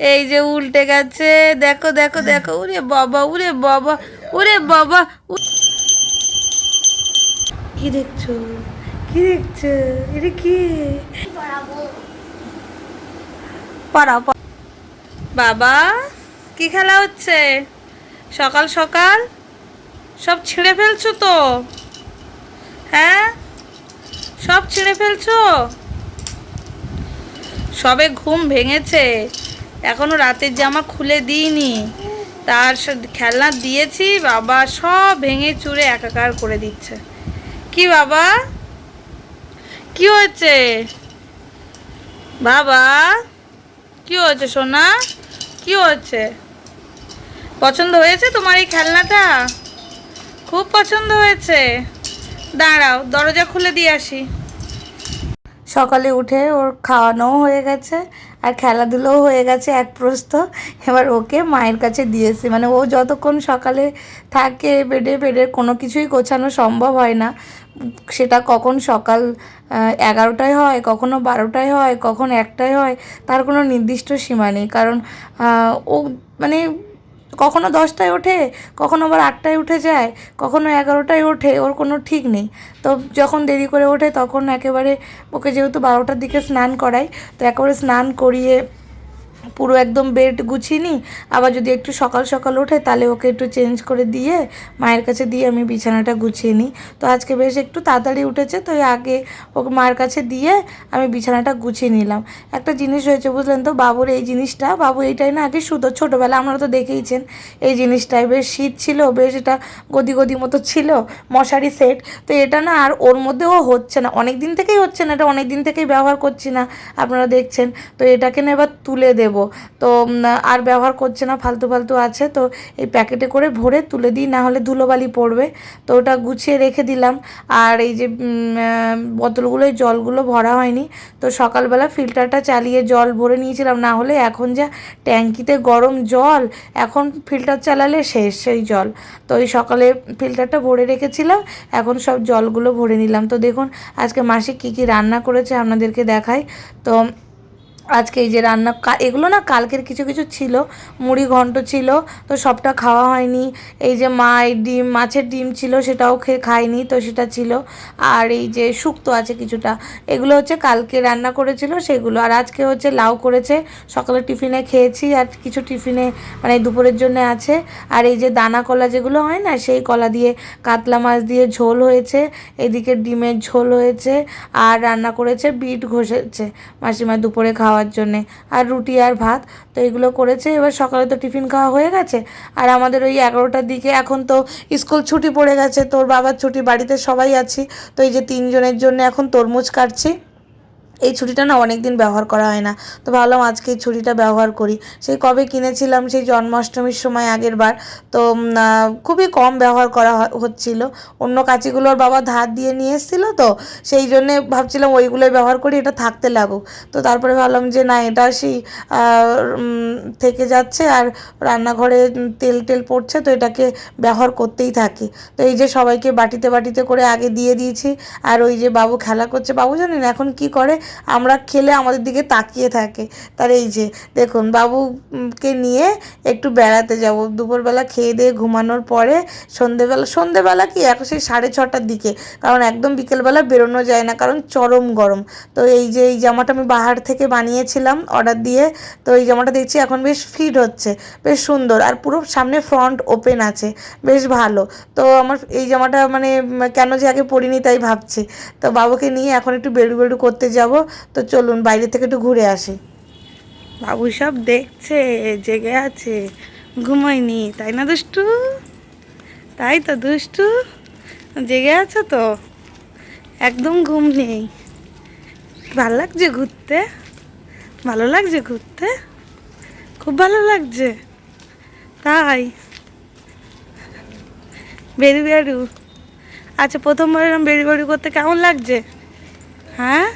এই যে উল্টে গেছে। দেখো দেখো দেখো। উরে বাবা উরে বাবা উরে বাবা কি দেখছ? কি দেখছ? এটা কি? পড়াও। বাবা, কি খেলা হচ্ছে? সকাল সকাল? সব ছিঁড়ে ফেলছো তো? হ্যাঁ? সব ছিঁড়ে ফেলছো? সবে ঘুম ভেঙেছে। এখনও রাতের জামা খুলে দিইনি। তার খেলনা দিয়েছি, বাবা সব ভেঙে চুরে একাকার করে দিচ্ছে। কি বাবা? কি হয়েছে? বাবা? কি হয়েছে সোনা? কি হয়েছে? পছন্দ হয়েছে তোমার এই খেলনাটা? খুব পছন্দ হয়েছে। দাঁড়াও, দরজা খুলে দিয়ে আসি। সকালে উঠে ওর খাওয়ানোও হয়ে গেছে। আর খেলাধুলোও হয়ে গেছে এক প্রস্ত এবার ওকে মায়ের কাছে দিয়েছি। মানে ও যতক্ষণ সকালে থাকে বেডে বেডে কোনো কিছুই গোছানো সম্ভব হয় না। সেটা কখন সকাল এগারোটায় হয়, কখনো বারোটায় হয়, কখন একটায় হয়, তার কোনো নির্দিষ্ট সীমা নেই। কারণ ও মানে কখনো দশটায় ওঠে, কখনো আবার আটটায় উঠে যায়, কখনো এগারোটায় ওঠে, ওর কোনো ঠিক নেই। তো যখন দেরি করে ওঠে তখন একেবারে ওকে যেহেতু বারোটার দিকে স্নান করাই, তো একেবারে স্নান করিয়ে পুরো একদম বেড গুছিয়ে নিই। আবার যদি একটু সকাল সকাল ওঠে, তাহলে ওকে একটু চেঞ্জ করে দিয়ে মায়ের কাছে দিয়ে আমি বিছানাটা গুছিয়ে নিই। তো আজকে বেশ একটু তাড়াতাড়ি উঠেছে, তো আগে ওকে মায়ের কাছে দিয়ে আমি বিছানাটা গুছিয়ে নিলাম। একটা জিনিস হয়েছে, বুঝলেন তো, বাবুর এই জিনিসটা। বাবু এইটাই না, আগে শুধু ছোটোবেলা আপনারা তো দেখেইছেন, এই জিনিসটাই বেশ শীত ছিল, বেশ এটা গদি গদি মতো ছিল, মশারি সেট। তো এটা না আর ওর মধ্যেও হচ্ছে না অনেক দিন থেকেই হচ্ছে না, এটা অনেক দিন থেকেই ব্যবহার করছি না, আপনারা দেখছেন। তো এটাকে না এবার তুলে দেব। তো আর ব্যবহার করছে না, ফালতু ফালতু আছে। তো এই প্যাকেটে করে ভরে তুলে দিই, না হলে ধুলোবালি পড়বে। তো ওটা গুছিয়ে রেখে দিলাম। আর এই যে বোতলগুলো বোতলগুলোয় জলগুলো ভরা হয়নি। তো সকালবেলা ফিল্টারটা চালিয়ে জল ভরে নিয়েছিলাম। না হলে এখন যা ট্যাঙ্কিতে গরম জল, এখন ফিল্টার চালালে শেষ সেই জল। তো ওই সকালে ফিল্টারটা ভরে রেখেছিলাম, এখন সব জলগুলো ভরে নিলাম। তো দেখুন, আজকে মাসি কী কী রান্না করেছে আপনাদেরকে দেখাই। তো আজকে এই যে রান্না এগুলো না কালকের কিছু কিছু ছিল, মুড়ি ঘন্ট ছিল, তো সবটা খাওয়া হয়নি। এই যে মা ডিম, মাছের ডিম ছিল, সেটাও খেয়ে খায়নি তো সেটা ছিল। আর এই যে শুক্তো আছে কিছুটা, এগুলো হচ্ছে কালকে রান্না করেছিল সেগুলো। আর আজকে হচ্ছে লাউ করেছে, সকালে টিফিনে খেয়েছি, আর কিছু টিফিনে মানে দুপুরের জন্য আছে। আর এই যে দানা কলা যেগুলো হয় না, সেই কলা দিয়ে কাতলা মাছ দিয়ে ঝোল হয়েছে, এদিকে ডিমের ঝোল হয়েছে, আর রান্না করেছে বিট ঘষেছে। মাসিমা দুপুরে খাওয়ার জন্যে, আর রুটি আর ভাত। তো এগুলো করেছে, এবার সকালে তো টিফিন খাওয়া হয়ে গেছে। আর আমাদের ওই এগারোটার দিকে এখন তো স্কুল ছুটি পড়ে গেছে, তোর বাবার ছুটি, বাড়িতে সবাই আছি। তো এই যে তিনজনের জন্য এখন তরমুজ কাটছি। এই ছুটিটা না অনেক দিন ব্যবহার করা হয় না। তো ভাবলাম আজকে এই ছুটিটা ব্যবহার করি। সেই কবে কিনেছিলাম সেই জন্মাষ্টমীর সময় আগের বার। তো খুবই কম ব্যবহার করা হচ্ছিল। অন্য কাঁচিগুলোর বাবা ধার দিয়ে নিয়ে এসেছিল তো, সেই জন্যে ভাবছিলাম ওইগুলোই ব্যবহার করি, এটা থাকতে লাগুক। তো তারপরে ভাবলাম যে না, এটা সেই থেকে যাচ্ছে আর রান্নাঘরে তেল টেল পড়ছে তো এটাকে ব্যবহার করতেই থাকি। তো এই যে সবাইকে বাটিতে বাটিতে করে আগে দিয়ে দিয়েছি। আর ওই যে বাবু খেলা করছে, বাবু জানেন এখন কি করে? আমরা খেলে আমাদের দিকে তাকিয়ে থাকে। তার এই যে, দেখুন, বাবুকে নিয়ে একটু বেড়াতে যাব। দুপুরবেলা খেয়ে দিয়ে ঘুমানোর পরে সন্ধেবেলা সন্ধেবেলা কি এখন সেই সাড়ে ছটার দিকে, কারণ একদম বিকেলবেলা বেরোনো যায় না, কারণ চরম গরম। তো এই যে, এই জামাটা আমি বাহার থেকে বানিয়েছিলাম অর্ডার দিয়ে, তো এই জামাটা দেখছি এখন বেশ ফিট হচ্ছে, বেশ সুন্দর। আর পুরো সামনে ফ্রন্ট ওপেন আছে, বেশ ভালো। তো আমার এই জামাটা মানে কেন যে আগে পরিনি তাই ভাবছি। তো বাবুকে নিয়ে এখন একটু বেড়ু বেড়ু করতে যাব তো চলুন বাইরে থেকে একটু ঘুরে আসি। বাবু সব দেখছে, জেগে আছে, ঘুমায়নি, তাই না দুষ্টু? তাই তো দুষ্টু, জেগে আছো তো? একদম ঘুম নেই। ভালো লাগছে ঘুরতে? ভালো লাগছে ঘুরতে? খুব ভালো লাগছে। তাই। বেরু বেরু আচ্ছা প্রথমবার এরকম বেরু বেরু করতে কেমন লাগছে? হ্যাঁ?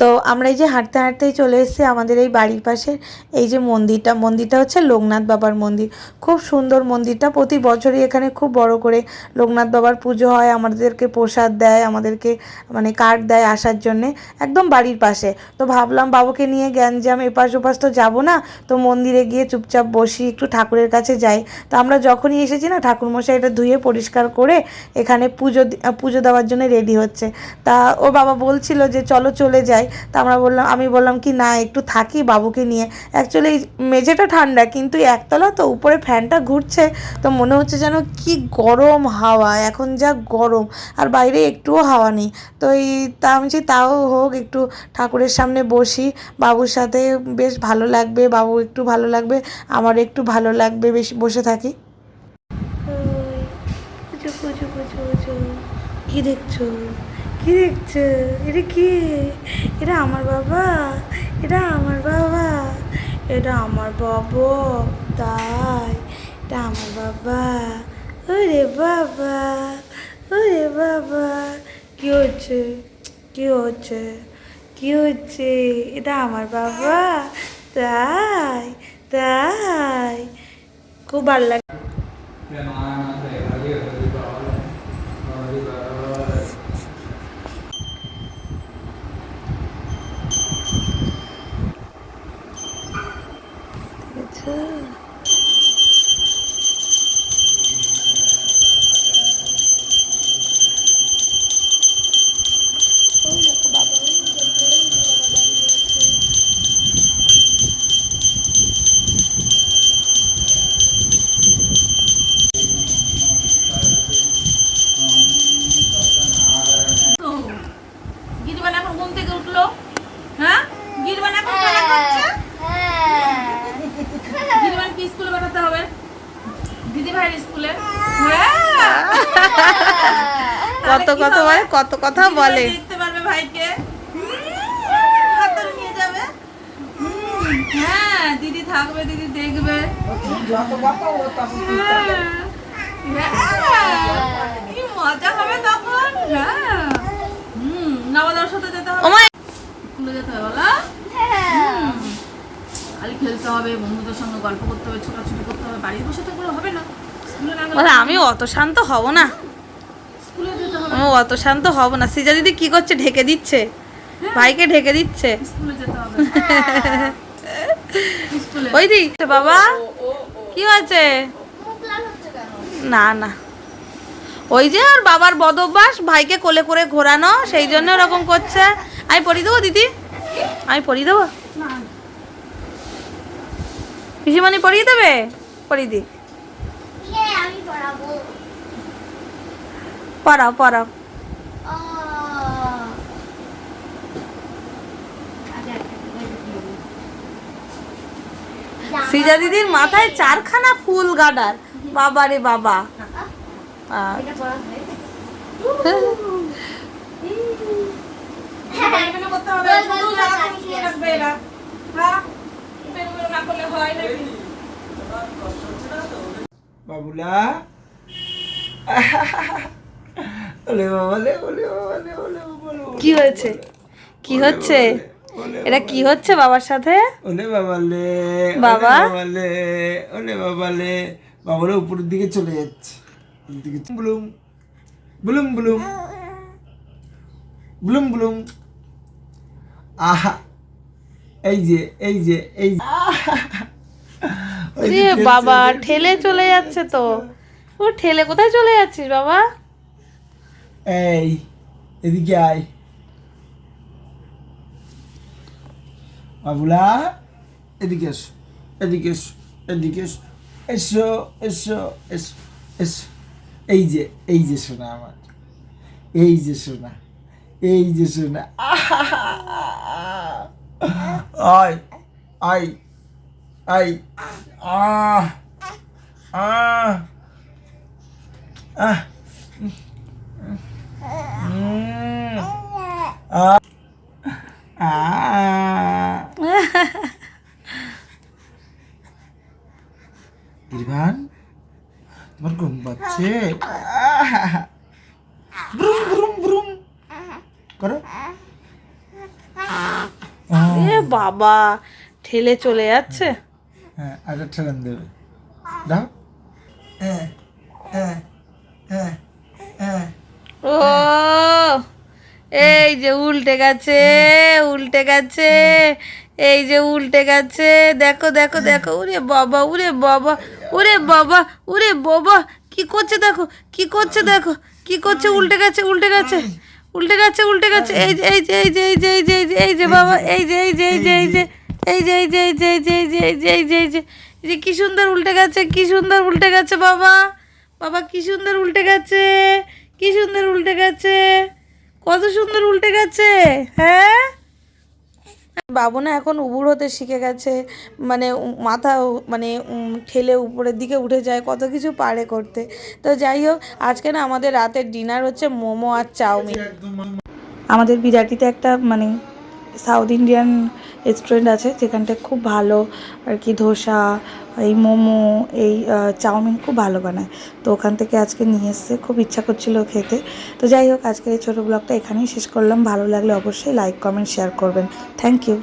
তো আমরা এই যে হাঁটতে হাঁটতেই চলে এসেছি আমাদের এই বাড়ির পাশে। এই যে মন্দিরটা মন্দিরটা হচ্ছে লোকনাথ বাবার মন্দির। খুব সুন্দর মন্দিরটা। প্রতি বছরই এখানে খুব বড় করে লোকনাথ বাবার পুজো হয়, আমাদেরকে প্রসাদ দেয়, আমাদেরকে মানে কার্ড দেয় আসার জন্যে একদম বাড়ির পাশে। তো ভাবলাম বাবুকে নিয়ে গ্যাঞ্জাম এপাশ ওপাশ তো যাব না, তো মন্দিরে গিয়ে চুপচাপ বসি, একটু ঠাকুরের কাছে যাই। তো আমরা যখনই এসেছি না, ঠাকুরমশাই এটা ধুয়ে পরিষ্কার করে এখানে পুজো পুজো দেওয়ার জন্য রেডি হচ্ছে। তা ও বাবা বলছিল যে চলো চলে যাই। তা আমরা বললাম, আমি বললাম কি, না, একটু থাকি বাবুকে নিয়ে। অ্যাকচুয়ালি মেঝেটা ঠান্ডা, কিন্তু একতলা তো উপরে ফ্যানটা ঘুরছে। তো মনে হচ্ছে যেন কি গরম হাওয়া, এখন যা গরম। আর বাইরে একটুও হাওয়া নেই। তো এই, তা আমি তাও হোক, একটু ঠাকুরের সামনে বসি। বাবুর সাথে বেশ ভালো লাগবে, বাবু একটু ভালো লাগবে, আমার একটু ভালো লাগবে, বেশ বসে থাকি। কি দেখছ? কি দেখছ এটা কি? এটা আমার বাবা এটা আমার বাবা এটা আমার বাবা, তাই এটা আমার বাবা, ওরে বাবা ওরে বাবা, কি হচ্ছে? কি হচ্ছে? কি হচ্ছে? এটা আমার বাবা, তাই তাই, খুব ভালো লাগে আচ্ছা গিরবান এখন ঘুম থেকে উঠল হ্যাঁ গিরবান এখন খেলা করছে গিরবান কি স্কুলে পাঠাতে হবে দিদি ভাইয়ের স্কুলে হ্যাঁ। কত কত বলে কত কথা বলে। দেখতে পারবে ভাইকে। হ্যাঁ দিদি থাকবে দিদি দেখবে। হ্যাঁ, হ্যাঁ, মজা হবে তখন? হ্যাঁ। যেতে হবে। স্কুলে যেতে হবে বলো। খালি খেলতে হবে বন্ধুদের সঙ্গে গল্প করতে হবে ছোটাছুটি করতে হবে বাড়িতে বসে হবে না। স্কুলে না বলে আমি অত শান্ত হব না। আমি অত শান্ত হব না। সিজা দিদি কি করছে? ঢেকে দিচ্ছে। ভাইকে ঢেকে দিচ্ছে। স্কুলে যেতে হবে। স্কুলে। ওই দি বাবা কি আছে না না। ওই যে আর বাবার বদ অভ্যাস ভাইকে কোলে করে ঘোরানো সেই জন্য ওরকম করছে। আমি পড়িয়ে দেবো দিদি? আমি পড়িয়ে দেবো? না, পিসিমণি পরিয়ে দেবে? পরিয়ে দি আমি পড়াবো পড়াও পড়াও। সিজা দিদির মাথায় চারখানা ফুল গাডার। বাবা রে বাবা। আর হয় নাকি বাবুলা ওলে বাবালে ওলে ওলে বাবালে কি হয়েছে? কি হচ্ছে? এটা কি হচ্ছে বাবার সাথে? ওলে বাবা? ওলে বাবালে ওলে বাবালে বাবালে উপরের দিকে চলে যাচ্ছে। দিকে ব্লুম ব্লুম ব্লুম। ব্লুম ব্লুম। আহা। এই যে এই যে এই বাবা ঠেলে চলে যাচ্ছে তো। ও ঠেলে কোথায় চলে যাচ্ছিস বাবা? এই এদিকে আয় বাবুলা এদিকে এসো এদিকে এসো এদিকে এসো এসো এসো এসো এসো এই যে এই যে সোনা আমার এই যে সোনা এই যে সোনা আয় আয় আয় আহ আহ আহ Mm. Ah. Ah. ইরফান তোমার ঘুম পাচ্ছে। ব্রুম ব্রুম ব্রুম করো। বাবা ঠেলে চলে যাচ্ছে। হ্যাঁ আরেকটা ঠেলান দেবে। দাও। হ্যাঁ হ্যাঁ হ্যাঁ হ্যাঁ ও এই যে উল্টে গেছে উল্টে গেছে এই যে উল্টে গেছে দেখো দেখো দেখো উরে বাবা উরে বাবা উরে বাবা উরে বাবা কি করছে দেখো কি করছে দেখো কি করছে উল্টে গেছে উল্টে গেছে উল্টে গেছে উল্টে গেছে এই যে এই যে এই যে এই যে এই যে এই যে এই যে বাবা এই যে এই যে এই যে এই যে এই যে এই যে এই যে এই যে এই যে এই যে এই যে এই যে এই যে কি সুন্দর উল্টে গেছে কি সুন্দর উল্টে গেছে বাবা বাবা কি সুন্দর উল্টে গেছে কি সুন্দর উল্টে গেছে? কত সুন্দর উল্টে গেছে? হ্যাঁ? বাবু না এখন উবুর হতে শিখে গেছে। মানে মাথা মানে ঠেলে উপরের দিকে উঠে যায় কত কিছু পারে করতে। তো যাই হোক আজকে না আমাদের রাতের ডিনার হচ্ছে মোমো আর চাউমিন। আমাদের বিরাটিতে একটা মানে সাউথ ইন্ডিয়ান রেস্টুরেন্ট আছে যেখানটা খুব ভালো, আর কি ধোসা, এই মোমো, এই চাউমিন খুব ভালো বানায়। তো ওখান থেকে আজকে নিয়ে এসছে, খুব ইচ্ছা করছিল খেতে। তো যাই হোক, আজকের এই ছোটো ব্লগটা এখানেই শেষ করলাম। ভালো লাগলে অবশ্যই লাইক কমেন্ট শেয়ার করবেন। Thank you